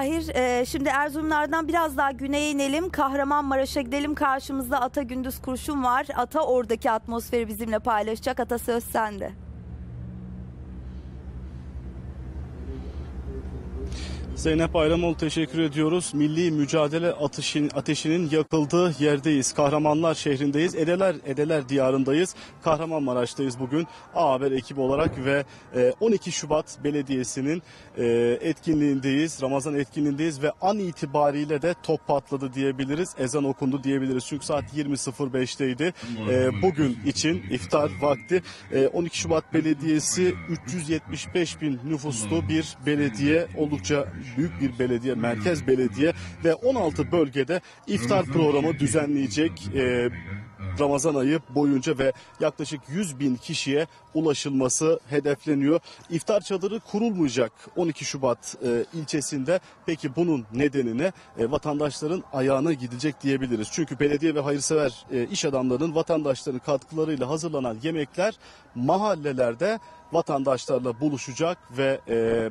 Tahir, e, şimdi Erzurumlardan biraz daha güneye inelim. Kahramanmaraş'a gidelim. Karşımızda Ata Gündüz Kurşun var. Ata oradaki atmosferi bizimle paylaşacak. Ata söz sende. Zeynep Ayramoğlu teşekkür ediyoruz. Milli mücadele ateşin, ateşinin yakıldığı yerdeyiz. Kahramanlar şehrindeyiz. Edeler, Edeler diyarındayız. Kahramanmaraş'tayız bugün. A Haber ekibi olarak ve e, 12 Şubat Belediyesi'nin e, etkinliğindeyiz. Ramazan etkinliğindeyiz ve an itibariyle de top patladı diyebiliriz. Ezan okundu diyebiliriz. Çünkü saat 20.05'teydi. E, bugün için iftar vakti. E, 12 Şubat Belediyesi 375 bin nüfuslu bir belediye. Oldukça büyük bir belediye, merkez belediye ve 16 bölgede iftar programı düzenleyecek. E, Ramazan ayı boyunca ve yaklaşık 100 bin kişiye ulaşılması hedefleniyor. İftar çadırı kurulmayacak 12 Şubat e, ilçesinde. Peki bunun nedenine e, vatandaşların ayağına gidilecek diyebiliriz. Çünkü belediye ve hayırsever e, iş adamlarının vatandaşların katkılarıyla hazırlanan yemekler mahallelerde vatandaşlarla buluşacak ve e,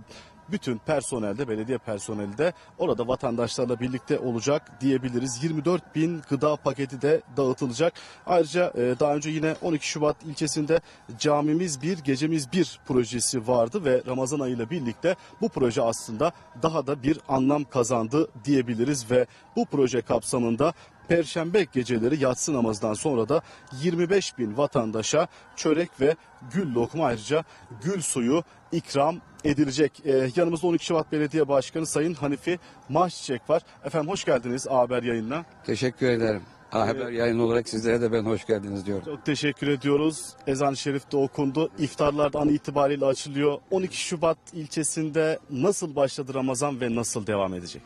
bütün personel de belediye personeli de orada vatandaşlarla birlikte olacak diyebiliriz. 24 bin gıda paketi de dağıtılacak. Ayrıca e, daha önce yine 12 Şubat ilçesinde camimiz bir gecemiz bir projesi vardı ve Ramazan ayıyla birlikte bu proje aslında daha da bir anlam kazandı diyebiliriz ve bu proje kapsamında Perşembe geceleri yatsı namazından sonra da 25 bin vatandaşa çörek ve gül lokma ayrıca gül suyu ikram edilecek. Ee, yanımızda 12 Şubat Belediye Başkanı Sayın Hanifi Mahçiçek var. Efendim hoş geldiniz A Haber yayınına. Teşekkür ederim. A Haber yayın olarak sizlere de ben hoş geldiniz diyorum. Çok teşekkür ediyoruz. Ezan-ı Şerif de okundu. İftarlar da an itibariyle açılıyor. 12 Şubat ilçesinde nasıl başladı Ramazan ve nasıl devam edecek?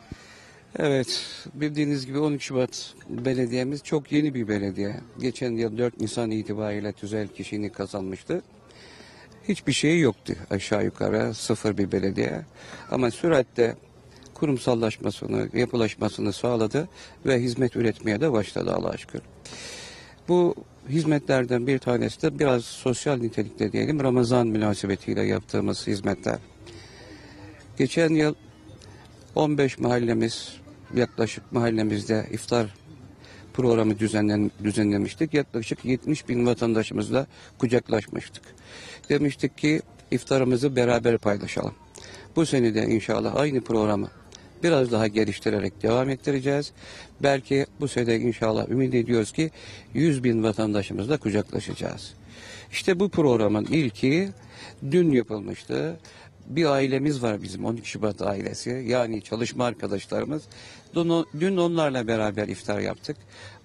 Evet, bildiğiniz gibi 12 Şubat belediyemiz çok yeni bir belediye. Geçen yıl 4 Nisan itibariyle tüzel kişiliğini kazanmıştı. Hiçbir şeyi yoktu aşağı yukarı sıfır bir belediye. Ama süratle kurumsallaşmasını, yapılaşmasını sağladı ve hizmet üretmeye de başladı Allah'a şükür. Bu hizmetlerden bir tanesi de biraz sosyal nitelikte diyelim Ramazan münasebetiyle yaptığımız hizmetler. Geçen yıl 15 mahallemiz yaklaşık mahallemizde iftar programı düzenlen, düzenlemiştik. Yaklaşık 70 bin vatandaşımızla kucaklaşmıştık. Demiştik ki iftarımızı beraber paylaşalım. Bu sene de inşallah aynı programı biraz daha geliştirerek devam ettireceğiz. Belki bu sene inşallah ümit ediyoruz ki 100 bin vatandaşımızla kucaklaşacağız. İşte bu programın ilki dün yapılmıştı. Bir ailemiz var bizim 12 Şubat ailesi yani çalışma arkadaşlarımız. Dün, dün onlarla beraber iftar yaptık.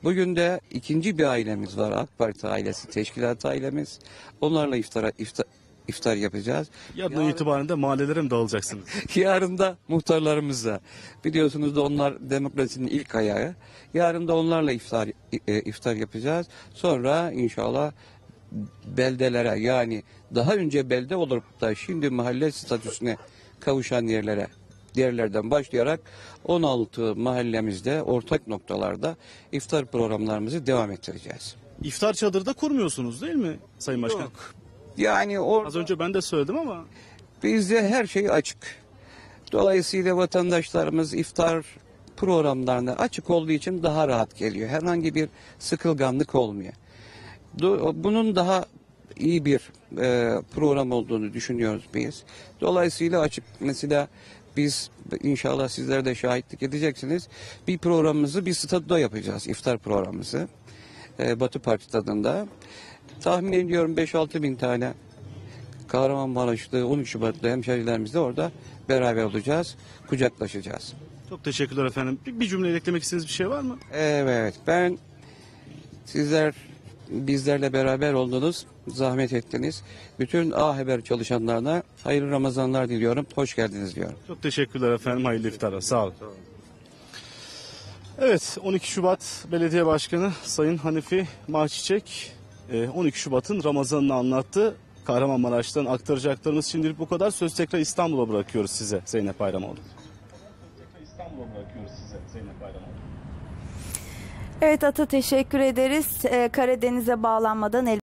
Bugün de ikinci bir ailemiz var AK Parti ailesi, teşkilat ailemiz. Onlarla iftara, iftar, iftar yapacağız. Yarın itibaren de mahallelere mi dağılacaksınız? Yarın da muhtarlarımızla. Biliyorsunuz da onlar demokrasinin ilk ayağı. Yarın da onlarla iftar e, iftar yapacağız. Sonra inşallah beldelere yani daha önce belde olup da şimdi mahalle statüsüne kavuşan yerlere yerlerden başlayarak 16 mahallemizde ortak noktalarda iftar programlarımızı devam ettireceğiz. İftar çadırı da kurmuyorsunuz değil mi Sayın Başkan? Yani or Az önce ben de söyledim ama bizde her şey açık. Dolayısıyla vatandaşlarımız iftar programlarına açık olduğu için daha rahat geliyor. Herhangi bir sıkılganlık olmuyor. Bunun daha iyi bir e, program olduğunu düşünüyoruz biz. Dolayısıyla açık. Mesela biz inşallah sizler de şahitlik edeceksiniz. Bir programımızı bir stadyumda yapacağız. iftar programımızı. E, Batı Park stadında. Tahmin ediyorum 5-6 bin tane Kahramanmaraşlı 13 Şubatlı hemşerilerimiz de orada beraber olacağız. Kucaklaşacağız. çok teşekkürler efendim. Bir, bir cümle eklemek istediğiniz bir şey var mı? Evet ben sizler bizlerle beraber oldunuz, zahmet ettiniz. Bütün A Haber çalışanlarına hayırlı Ramazanlar diliyorum. Hoş geldiniz diyorum. Çok teşekkürler efendim. Hayırlı iftarlar. Sağ olun. Evet 12 Şubat Belediye Başkanı Sayın Hanifi Mahçiçek e, 12 Şubat'ın Ramazan'ını anlattı. Kahramanmaraş'tan aktaracaklarımız şimdilik bu kadar. Söz tekrar İstanbul'a bırakıyoruz size Zeynep Bayramoğlu. İstanbul'a bırakıyoruz size Zeynep Bayramoğlu. Evet Ata teşekkür ederiz. Ee, Karadeniz'e bağlanmadan el